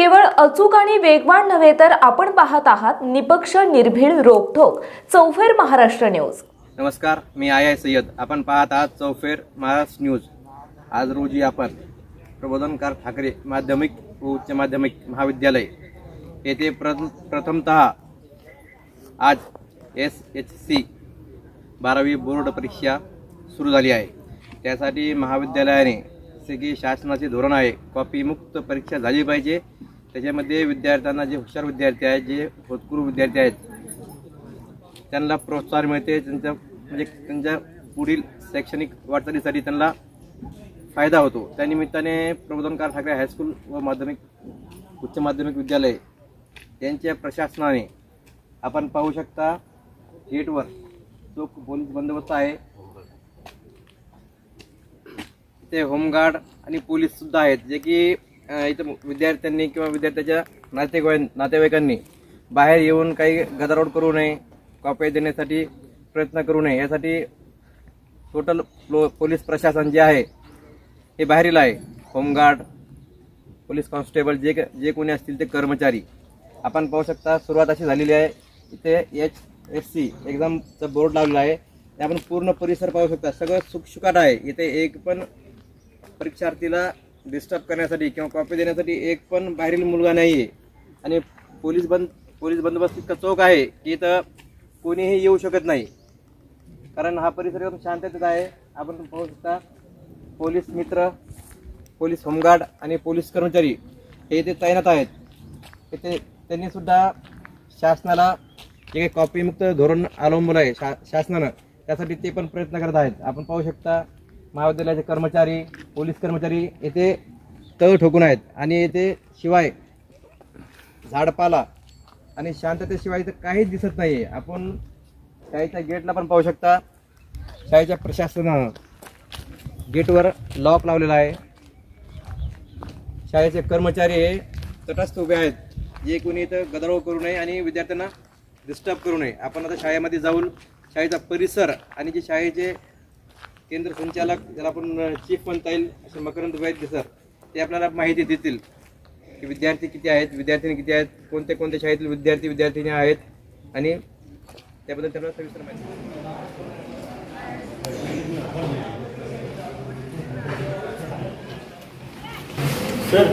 केवळ अचूक आणि वेगवान नव्हे तर आपण पाहत आहात निपक्ष निर्भीड रोखोक चौफेर महाराष्ट्र न्यूज. नमस्कार मी आय आय सय्यद. आपण पाहत आहात चौफेर महाराष्ट्र न्यूज. आज रोजी आपण प्रबोधनकार ठाकरे माध्यमिक व उच्च माध्यमिक महाविद्यालय येथे प्र प्रथमतः आज एस एच सी बारावी बोर्ड परीक्षा सुरू झाली आहे. त्यासाठी महाविद्यालयाने जसे की शासनाचे धोरण आहे. कॉपीमुक्त परीक्षा झाली पाहिजे. त्याच्यामध्ये विद्यार्थ्यांना जे हुशार विद्यार्थी आहेत जे होतकरू विद्यार्थी आहेत त्यांना प्रोत्साहन मिळते त्यांच्या म्हणजे त्यांच्या पुढील शैक्षणिक वाटचालीसाठी त्यांना फायदा होतो. त्यानिमित्ताने प्रबोधनकार ठाकरे हायस्कूल व माध्यमिक उच्च माध्यमिक विद्यालय यांच्या प्रशासनाने आपण पाहू शकता गेटवर जो पोलीस बंदोबस्त आहे ते होमगार्ड आणि पोलीससुद्धा आहेत जे की इथं विद्यार्थ्यांनी किंवा विद्यार्थ्याच्या नातेवाई नातेवाईकांनी बाहेर येऊन काही गदारोड करू नये कॉप्या देण्यासाठी प्रयत्न करू नये यासाठी टोटल पोलीस प्रशासन जे आहे हे बाहेरील आहे. होमगार्ड पोलीस कॉन्स्टेबल जे जे कोणी असतील ते कर्मचारी. आपण पाहू शकता सुरुवात अशी झालेली आहे. इथे एच एस सी एक्झामचा बोर्ड लावलेला आहे. ते आपण पूर्ण परिसर पाहू शकता. सगळं सुखसुकाट आहे. इथे एक पण परीक्षार्थीला डिस्टर्ब करण्यासाठी किंवा कॉपी देण्यासाठी एक पण बाहेरील मुलगा नाही आहे आणि पोलीस बंद पोलीस बंदोबस्त इतका चौक आहे की इथं कोणीही येऊ शकत नाही. कारण हा परिसर एकदम शांततेत आहे. आपण पाहू शकता पोलीस मित्र पोलीस होमगार्ड आणि पोलीस कर्मचारी हे इथे तैनात आहेत. इथे त्यांनी सुद्धा शासनाला जे काही कॉपीमुक्त धोरण अवलंबून आहे शा शासनानं. त्यासाठी ते पण प्रयत्न करत आहेत. आपण पाहू शकता महाविद्यालयाचे कर्मचारी पोलीस कर्मचारी येथे तळ ठोकून आहेत आणि येथे शिवाय झाडपाला आणि शांततेशिवाय इथं काहीच दिसत नाही आहे आपण शाळेच्या गेटला पण पाहू शकता. शाळेच्या प्रशासनानं गेटवर लॉक लावलेला आहे. शाळेचे कर्मचारी हे तटस्थ उभे आहेत. जे कोणी इथं गदारोळ करू नये आणि विद्यार्थ्यांना डिस्टर्ब करू नये. आपण आता शाळेमध्ये जाऊन शाळेचा परिसर आणि जे शाळेचे केंद्र संचालक ज्याला आपण चीफ म्हणता येईल असे मकरंद वैद्य सर ते आपल्याला माहिती देतील की विद्यार्थी किती आहेत विद्यार्थिनी किती आहेत कोणत्या कोणत्या शाळेतील विद्यार्थी विद्यार्थिनी आहेत आणि त्याबद्दल त्यांना सविस्तर माहिती. सर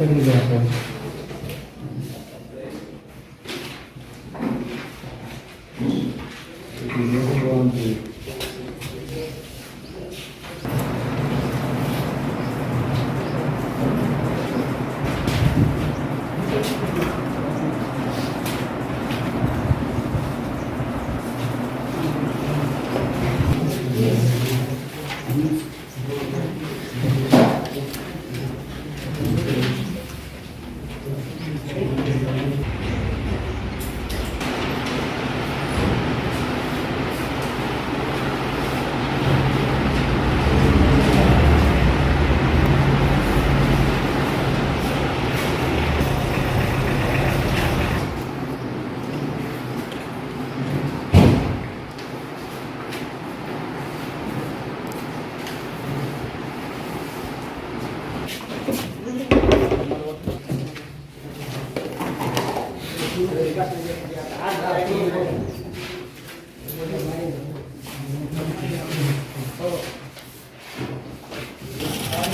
પકડી ગયા હતા Thank you.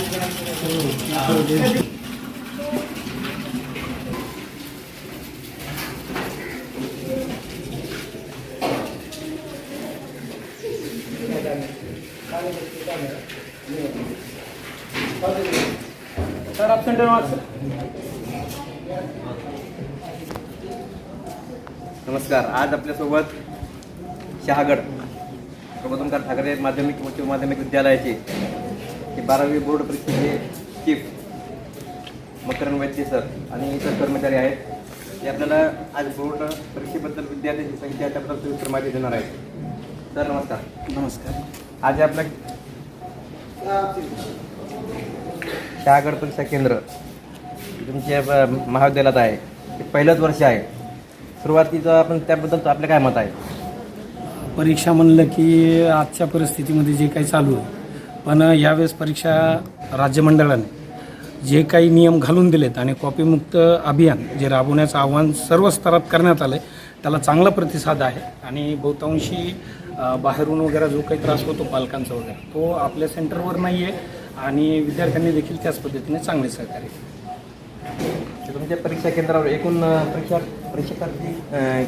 सर आप सेंटर नमस्कार आज आपल्यासोबत शहागड प्रबोधनकार ठाकरे माध्यमिक उच्च माध्यमिक विद्यालयाचे हे बारावी बोर्ड परीक्षेचे चीफ मकरन वैद्य सर आणि इतर कर्मचारी आहेत. ते आपल्याला आज बोर्ड परीक्षेबद्दल विद्यार्थ्यांची संख्या त्याबद्दल सविस्तर माहिती देणार आहेत. सर नमस्कार. नमस्कार. आज आपलं शहागड परीक्षा केंद्र तुमच्या महाविद्यालयात आहे. हे पहिलंच वर्ष आहे. सुरुवातीचं आपण त्याबद्दल आपलं काय मत आहे? परीक्षा म्हणलं की आजच्या परिस्थितीमध्ये जे काही चालू आहे पण यावेळेस परीक्षा राज्यमंडळाने जे काही नियम घालून दिलेत आणि कॉपीमुक्त अभियान जे राबवण्याचं आव्हान सर्व स्तरात करण्यात आलं आहे त्याला चांगला प्रतिसाद आहे. आणि बहुतांशी बाहेरून वगैरे जो काही त्रास होतो पालकांचा वगैरे तो आपल्या सेंटरवर नाही आहे आणि विद्यार्थ्यांनी देखील त्याच पद्धतीने चांगले सहकार्य तुमच्या परीक्षा केंद्रावर एकूण परीक्षा परीक्षार्थी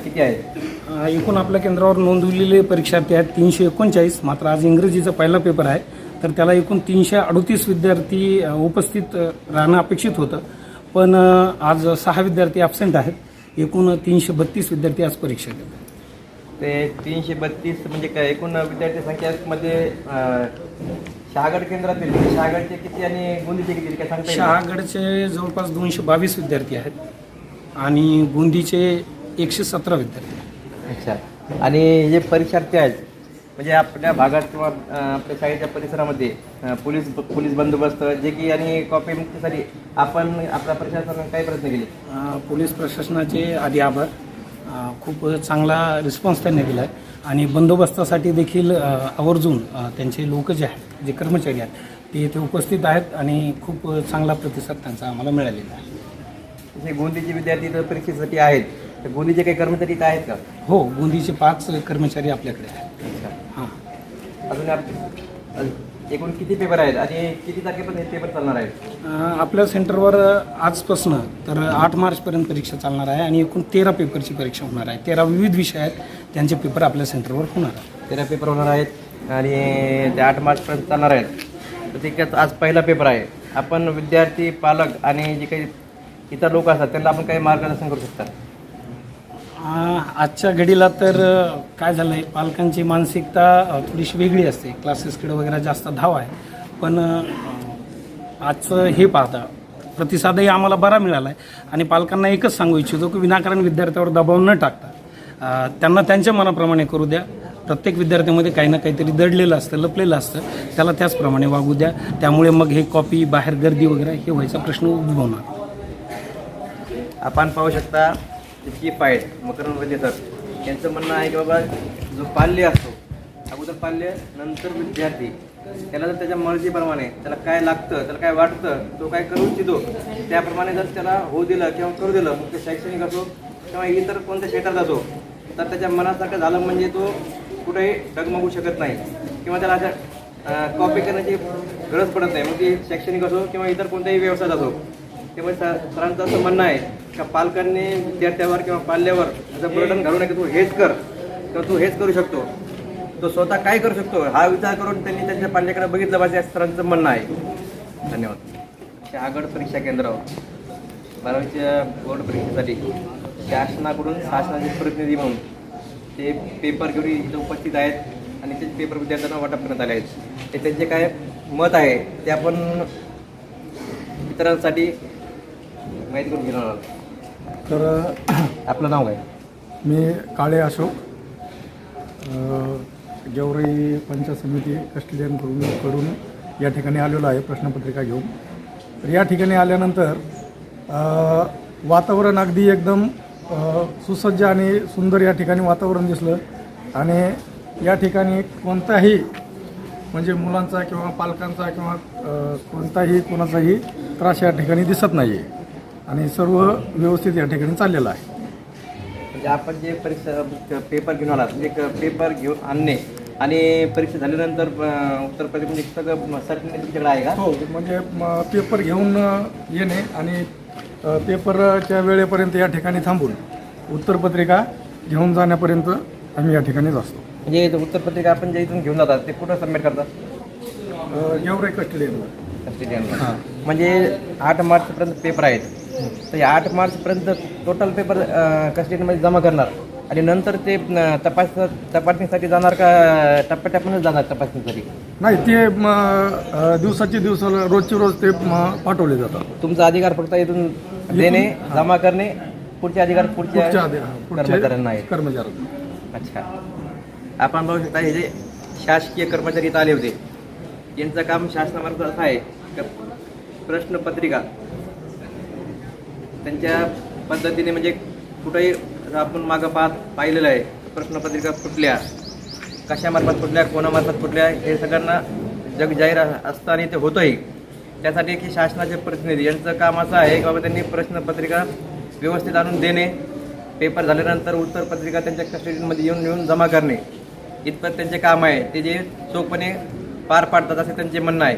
किती आहेत? एकूण आपल्या केंद्रावर नोंदवलेले परीक्षार्थी आहेत तीनशे एकोणचाळीस मात्र आज इंग्रजीचा पहिला पेपर आहे. तर त्याला एकूण तीनशे अडतीस विद्यार्थी उपस्थित राहणं अपेक्षित होतं. पण आज सहा विद्यार्थी ॲबसेंट आहेत. एकूण तीनशे बत्तीस विद्यार्थी आज परीक्षा देतात ते तीनशे बत्तीस म्हणजे काय? एकूण विद्यार्थी संख्यामध्ये शहागड केंद्रातील शहागडचे किती आणि गोंदीचे किती? काय सांगता? शहागडचे जवळपास दोनशे बावीस विद्यार्थी आहेत आणि बुंदीचे एकशे सतरा विद्यार्थी आहेत. अच्छा. आणि जे परीक्षार्थी आहेत म्हणजे आपल्या भागात किंवा आपल्या शाळेच्या परिसरामध्ये पोलीस पोलीस बंदोबस्त जे की आणि कॉपी मुक्तीसाठी आपण आपल्या प्रशासनाने काय प्रयत्न केले? पोलीस प्रशासनाचे आधी आभार. खूप चांगला रिस्पॉन्स त्यांनी दिला आहे आणि बंदोबस्तासाठी देखील आवर्जून त्यांचे लोक जे आहेत जे कर्मचारी आहेत ते इथे उपस्थित आहेत आणि खूप चांगला प्रतिसाद त्यांचा आम्हाला मिळालेला आहे. जे गोंदीचे विद्यार्थी इथं परीक्षेसाठी आहेत तर गोंदीचे काही कर्मचारी इथं आहेत का? हो बुंदीचे पाच कर्मचारी आपल्याकडे आहेत. अजून आप- एकूण किती पेपर आहेत? आणि किती तारखेपर्यंत हे पेपर चालणार आहेत? अ, आपल्या सेंटरवर आजपासनं तर आठ मार्चपर्यंत परीक्षा चालणार आहे आणि एकूण तेरा पेपरची परीक्षा होणार आहे. तेरा विविध विषय आहेत. त्यांचे पेपर आपल्या सेंटरवर होणार आहेत. तेरा पेपर होणार आहेत आणि ते आठ मार्चपर्यंत चालणार आहेत. तर ते काय आज पहिला पेपर आहे. आपण विद्यार्थी पालक आणि जे काही इतर लोक असतात त्यांना आपण काही मार्गदर्शन करू शकता. आ, आजच्या घडीला तर काय झालं आहे पालकांची मानसिकता थोडीशी वेगळी असते. क्लासेसकडे वगैरे जास्त धाव आहे. पण आजचं हे पाहता प्रतिसादही आम्हाला बरा मिळाला आहे आणि पालकांना एकच सांगू इच्छितो की विनाकारण विद्यार्थ्यावर दबाव न टाकता त्यांना त्यांच्या मनाप्रमाणे करू द्या. प्रत्येक विद्यार्थ्यामध्ये काही ना काहीतरी दडलेलं असतं लपलेलं असतं. त्याला त्याचप्रमाणे वागू द्या. त्यामुळे मग हे कॉपी बाहेर गर्दी वगैरे हे व्हायचा प्रश्न उद्भवणार. आपण पाहू शकता चीफ आहेत मकरन वैद्य सर यांचं म्हणणं आहे की बाबा जो पाल्य असतो अगोदर पाल्य नंतर विद्यार्थी. त्याला जर त्याच्या मर्जीप्रमाणे त्याला काय लागतं त्याला काय वाटतं तो काय करू इच्छितो त्याप्रमाणे जर त्याला होऊ दिलं किंवा करू दिलं मग ते शैक्षणिक असो किंवा इतर कोणत्या क्षेत्रात जातो तर त्याच्या मनासारखं झालं म्हणजे तो कुठेही डगमगू शकत नाही. किंवा त्याला अशा कॉपी करण्याची गरज पडत नाही. मग ती शैक्षणिक असो किंवा इतर कोणत्याही व्यवसायात असो. त्यामुळे सरांचं असं म्हणणं आहे का पालकांनी विद्यार्थ्यावर किंवा पाल्यावर असं बर्डन घालू नये की तू हेच कर किंवा तू हेच करू शकतो. तो स्वतः काय करू शकतो? हा विचार करून त्यांनी त्यांच्या पाल्याकडे बघितलं पाहिजे असं सरांचं म्हणणं आहे. धन्यवाद. आगड परीक्षा केंद्रावर बारावीच्या बोर्ड परीक्षेसाठी शासनाकडून शासनाचे प्रतिनिधी म्हणून ते पेपर घेऊन इथं उपस्थित आहेत आणि ते पेपर विद्यार्थ्यांना वाटप करण्यात आले आहेत. ते त्यांचे काय मत आहे ते आपण इतरांसाठी माहिती करून घेणार आहोत. तर आपलं नाव काय? मी काळे अशोक. अ, गेवराई पंचायत समिती कस्टडियनकडून कडून या ठिकाणी आलेलो आहे प्रश्नपत्रिका घेऊन. तर या ठिकाणी आल्यानंतर अ, वातावरण अगदी एकदम अ, सुसज्ज आणि सुंदर या ठिकाणी वातावरण दिसलं. आणि या ठिकाणी कोणताही म्हणजे मुलांचा किंवा पालकांचा किंवा अ, कोणताही कोणाचाही त्रास या ठिकाणी दिसत नाही आहे आणि सर्व व्यवस्थित या ठिकाणी चाललेलं आहे. म्हणजे आपण जे परीक्षा पेपर घेऊन आलात म्हणजे क- पेपर घेऊन आणणे आणि परीक्षा झाल्यानंतर अं, उत्तर प्रदेश म्हणजे सगळं सर्टिफिकेट तुमच्याकडे आहे का? हो म्हणजे म, पेपर घेऊन अ, येणे आणि अ, पेपरच्या वेळेपर्यंत या ठिकाणी थांबून उत्तरपत्रिका घेऊन जाण्यापर्यंत आम्ही या ठिकाणीच असतो म्हणजे इथं उत्तर आपण जे इथून घेऊन जातात ते कुठं सबमिट करतात? गेवराई कस्टडियनला कस्टडियनला म्हणजे आठ मार्चपर्यंत पेपर आहेत. तर या आठ मार्चपर्यंत टोटल पेपर कस्टडियनमध्ये जमा करणार. आणि नंतर ते तपास तपासणीसाठी जाणार का टप्प्याटप्प्यानंच जाणार तपासणीसाठी? नाही ते दिवसाची दिवसाला रोजची रोज ते पाठवले जातात. तुमचा अधिकार फक्त इथून देणे जमा करणे पुढचे अधिकार पुढच्या कर्मचाऱ्यांना पुढचे कर्मचाऱ्यांना अच्छा. आपण बघू शकता हे जे शासकीय कर्मचारी इथं आले होते यांचं काम शासनामार्फत असं आहे प्रश्नपत्रिका. त्यांच्या पद्धतीने म्हणजे कुठंही आपण मागं पाहत पाहिलेलं आहे प्रश्नपत्रिका फुटल्या कशामार्फत फुटल्या कोणामार्फत फुटल्या हे सगळ्यांना जग जाहीर असतं आणि ते होतंही. त्यासाठी की शासनाचे प्रतिनिधी यांचं काम असं आहे की बाबा त्यांनी प्रश्नपत्रिका व्यवस्थित आणून देणे पेपर झाल्यानंतर उत्तरपत्रिका त्यांच्या कस्टडीमध्ये येऊन येऊन जमा करणे. इतपत त्यांचे काम आहे. ते जे चोखपणे पार पाडतात असे त्यांचे म्हणणं आहे.